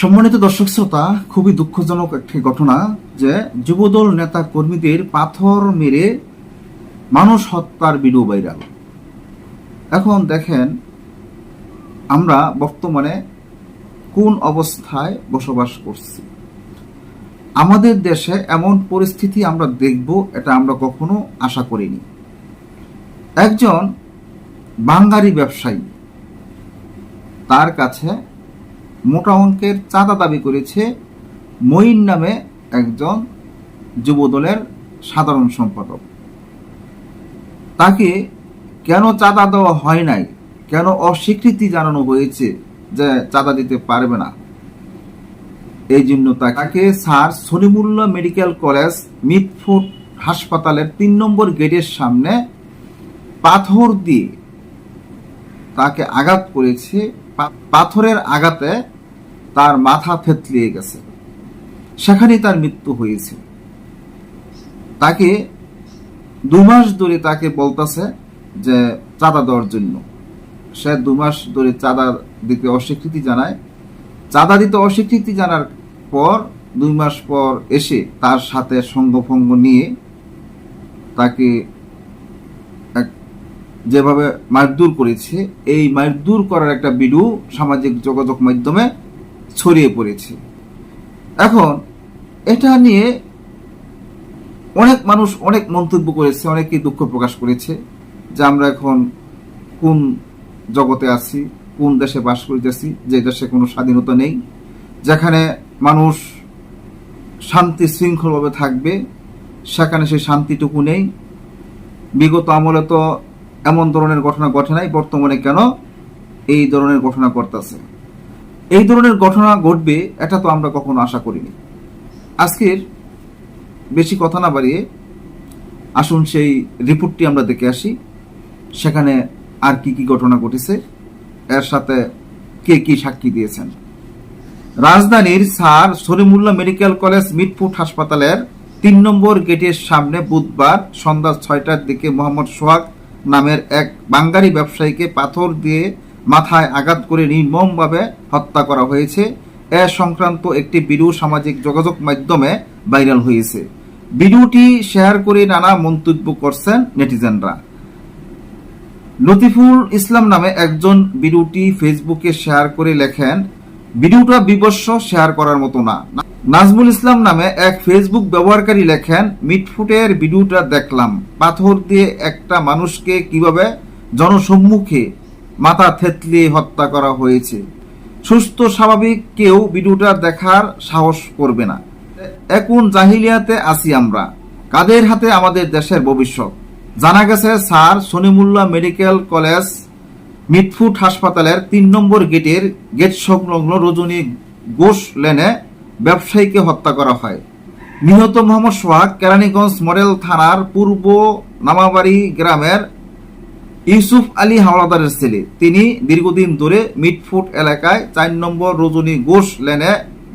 সম্মানিত দর্শক শ্রোতা, খুবই দুঃখজনক একটি ঘটনা যে যুবদল নেতা কর্মীদের পাথর মেরে মানুষ হত্যার ভিডিও ভাইরাল। এখন দেখেন আমরা বর্তমানে কোন অবস্থায় বসবাস করছি। আমাদের দেশে এমন পরিস্থিতি আমরা দেখব, এটা আমরা কখনো আশা করিনি। একজন বাঙালি ব্যবসায়ী, তার কাছে মোটা অঙ্কের চাঁদা দাবি করেছে মঈন নামে একজন যুবদলের সাধারণ সম্পাদক। তাকে কেন চাঁদা দেওয়া হয় নাই? কেন অস্বীকৃতি জানানো হয়েছে যে চাঁদা দিতে পারবে না? এই জন্য তাকে sir Salimullah medical college Mitford হাসপাতালের তিন নম্বর গেটের সামনে পাথর দিয়ে তাকে আঘাত করেছে পাথরের আঘাতে তার মাথা থেতলিয়ে গেছে। সেখানেই তার মৃত্যু হয়েছে। তাকে দু মাস ধরে তাকে বলতেছে যে চাঁদা দেওয়ার জন্য। সে দু মাস ধরে চাঁদা দিতে অস্বীকৃতি জানায়। চাঁদা দিতে অস্বীকৃতি জানার পর, দুই মাস পর এসে তার সাথে সঙ্গভঙ্গ নিয়ে তাকে যেভাবে মারধর করেছে, এই মারধর করার একটা ভিডিও সামাজিক যোগাযোগ মাধ্যমে ছড়িয়ে পড়েছে। এখন, এটা নিয়ে অনেক মানুষ অনেক মন্তব্য করেছে অনেকে দুঃখ প্রকাশ করেছে যে আমরা এখন কোন জগতে আছি, কোন দেশে বাস করিতেছি, যে দেশে কোনো স্বাধীনতা নেই, যেখানে মানুষ শান্তি শৃঙ্খলভাবে থাকবে, সেখানে সেই শান্তিটুকু নেই। বিগত আমলে তো এমন ধরনের ঘটনা ঘটে নাই, বর্তমানে কেন এই ধরনের ঘটনা ঘটতেছে? এই ধরনের ঘটনা ঘটবে, এটা তো আমরা কখনো আশা করিনি। আজকের বেশি কথা না বাড়িয়ে আসুন সেই রিপোর্টটি আমরা দেখে আসি। সেখানে আর কি কি ঘটনা ঘটেছে, এর সাথে কে কি সাক্ষী দিয়েছেন? রাজধানীর sir Salimullah medical college Mitford হাসপাতালের তিন নম্বর গেটের সামনে বুধবার সন্ধ্যা ছয়টার দিকে মোহাম্মদ সোহাগ নামের এক বাঙ্গারি ব্যবসায়ীকে পাথর দিয়ে মাথায় আঘাত করে নির্মমভাবে হত্যা করা হয়েছে। এ সংক্রান্ত একটি ভিডিও সামাজিক যোগাযোগ মাধ্যমে ভাইরাল হয়েছে। ভিডিওটি শেয়ার করে নানা মন্তব্য করছেন নেটিজেনরা। লতিফুল ইসলাম নামে একজন ভিডিওটি ফেসবুকে শেয়ার করে লেখেন ভিডিওটা বিবস্ব শেয়ার করার মতো না। নাজমুল ইসলাম নামে এক ফেসবুক ব্যবহারকারী লেখেন, মিটফুটের ভিডিওটা দেখলাম। পাথর দিয়ে একটা মানুষকে কীভাবে জনসম্মুখে মাথা থেতলিয়ে হত্যা করা হয়েছে। সুস্থ, স্বাভাবিক কেউ ভিডিওটা দেখার সাহস করবে না। এখন জাহিলিয়াতে আছি আমরা। কাদের হাতে আমাদের দেশের ভবিষ্যৎ? জানা গেছে, sir Salimullah medical college Mitford হাসপাতালের তিন নম্বর গেটের গেট সংলগ্ন রজনী ঘোষ লেনে ব্যবসায়ীকে হত্যা করা হয়। নিহত মোহাম্মদ সোহাগ কেরানীগঞ্জ মডেল থানার পূর্ব নামাবাড়ি গ্রামের ইউসুফ আলী হাওলাদারের ছেলে। তিনি দীর্ঘদিন ধরে মিটফুট এলাকায় চার নম্বর রজনী ঘোষ লেনে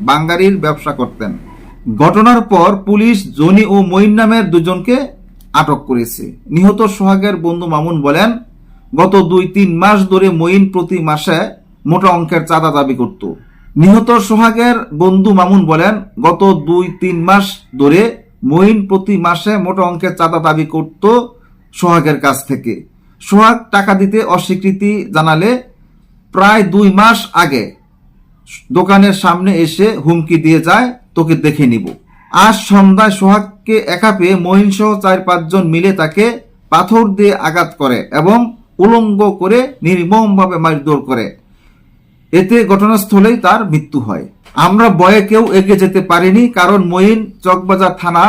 বাঙ্গারির ব্যবসা করতেন। ঘটনার পর পুলিশ জনি ও মঈন নামের দুজনকে আটক করেছে। নিহত সোহাগের বন্ধু মামুন বলেন গত দুই তিন মাস ধরে মঈন প্রতি মাসে মোটা অঙ্কের চাঁদা দাবি করত। নিহত সোহাগের বন্ধু মামুন বলেন, গত দুই তিন মাস ধরে মঈন প্রতি মাসে মোটা অঙ্কের চাঁদা দাবি করত সোহাগের কাছ থেকে। সোহাগ টাকা দিতে অস্বীকৃতি জানালে প্রায় দুই মাস আগে দোকানের সামনে এসে হুমকি দিয়ে যায়, তোকে দেখে নিব। আজ সন্ধ্যায় সোহাগকে একা পেয়ে মহিন সহ চার পাঁচজন মিলে তাকে পাথর দিয়ে আঘাত করে এবং উলঙ্গ করে, নির্মমভাবে মারধর করে। এতে ঘটনাস্থলেই তার মৃত্যু হয়। আমরা বয়ে কেউ এগিয়ে যেতে পারিনি, কারণ মঈন চকবাজার থানা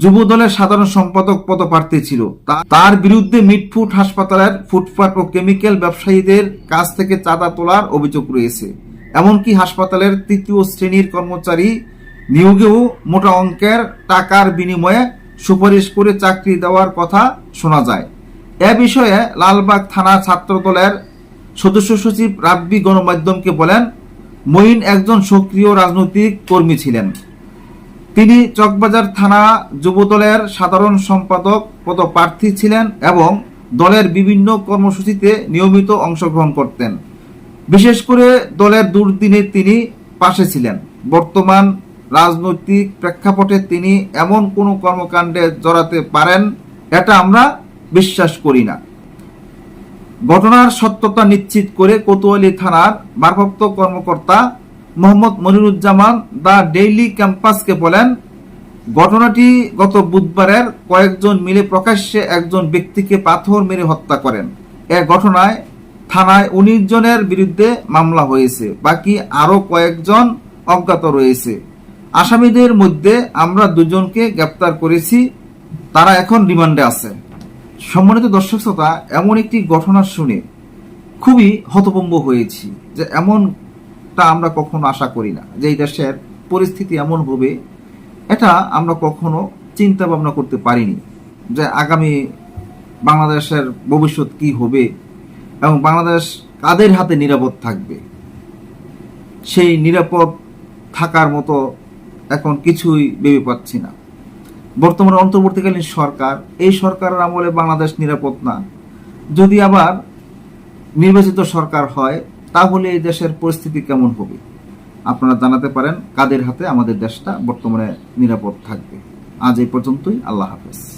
যুবদলের সাধারণ সম্পাদক পদপ্রার্থী ছিল। তার বিরুদ্ধে মিটফুট হাসপাতালের ফুটপাত ও কেমিক্যাল ব্যবসায়ীদের কাছ থেকে চাঁদা তোলার অভিযোগ রয়েছে। এমনকি হাসপাতালের তৃতীয় শ্রেণির কর্মচারী নিয়োগেও মোটা অঙ্কের টাকার বিনিময়ে সুপারিশ করে চাকরি দেওয়ার কথা শোনা যায়। এ বিষয়ে লালবাগ থানা ছাত্রদলের সদস্য সচিব রাব্বি গণমাধ্যমকে বলেন, মঈন একজন সক্রিয় রাজনৈতিক কর্মী ছিলেন। তিনি চকবাজার থানা যুবদলের সাধারণ সম্পাদক পদপ্রার্থী ছিলেন এবং দলের বিভিন্ন কর্মসূচিতে নিয়মিত অংশগ্রহণ করতেন। বিশেষ করে দলের দুর্দিনে তিনি পাশে ছিলেন। বর্তমান রাজনৈতিক প্রেক্ষাপটে তিনি এমন কোনো কর্মকাণ্ডে জড়াতে পারেন, এটা আমরা বিশ্বাস করি না। ঘটনার সত্যতা নিশ্চিত করে কোতোয়ালি থানার ভারপ্রাপ্ত কর্মকর্তা মোহাম্মদ মনিরুজ্জামান দা ডেইলি ক্যাম্পাসকে বলেন, ঘটনাটি গত বুধবারের কয়েকজন মিলে প্রকাশ্যে একজন ব্যক্তিকে পাথর মেরে হত্যা করেন। এ ঘটনায় থানায় উনিশ জনের বিরুদ্ধে মামলা হয়েছে, বাকি আরও কয়েকজন অজ্ঞাত রয়েছে। আসামিদের মধ্যে আমরা দুজনকে গ্রেপ্তার করেছি, তারা এখন রিমান্ডে আছে। সম্মানিত দর্শক শ্রোতা, এমন একটি ঘটনা শুনে খুবই হতভম্ব হয়েছি যে এমনটা আমরা কখনো আশা করি না যে এই দেশের পরিস্থিতি এমন হবে। এটা আমরা কখনো চিন্তা ভাবনা করতে পারিনি যে আগামী বাংলাদেশের ভবিষ্যৎ কি হবে এবং বাংলাদেশ কাদের হাতে নিরাপদ থাকবে। সেই নিরাপদ থাকার মতো এখন কিছুই ভেবে পাচ্ছি না। বর্তমানে অন্তর্বর্তীকালীন সরকার, এই সরকারের আমলে বাংলাদেশ নিরাপদ না। যদি আবার নির্বাচিত সরকার হয়, তাহলে এই দেশের পরিস্থিতি কেমন হবে? আপনারা জানাতে পারেন, কাদের হাতে আমাদের দেশটা বর্তমানে নিরাপদ থাকবে। আজ এই পর্যন্তই, আল্লাহ হাফেজ।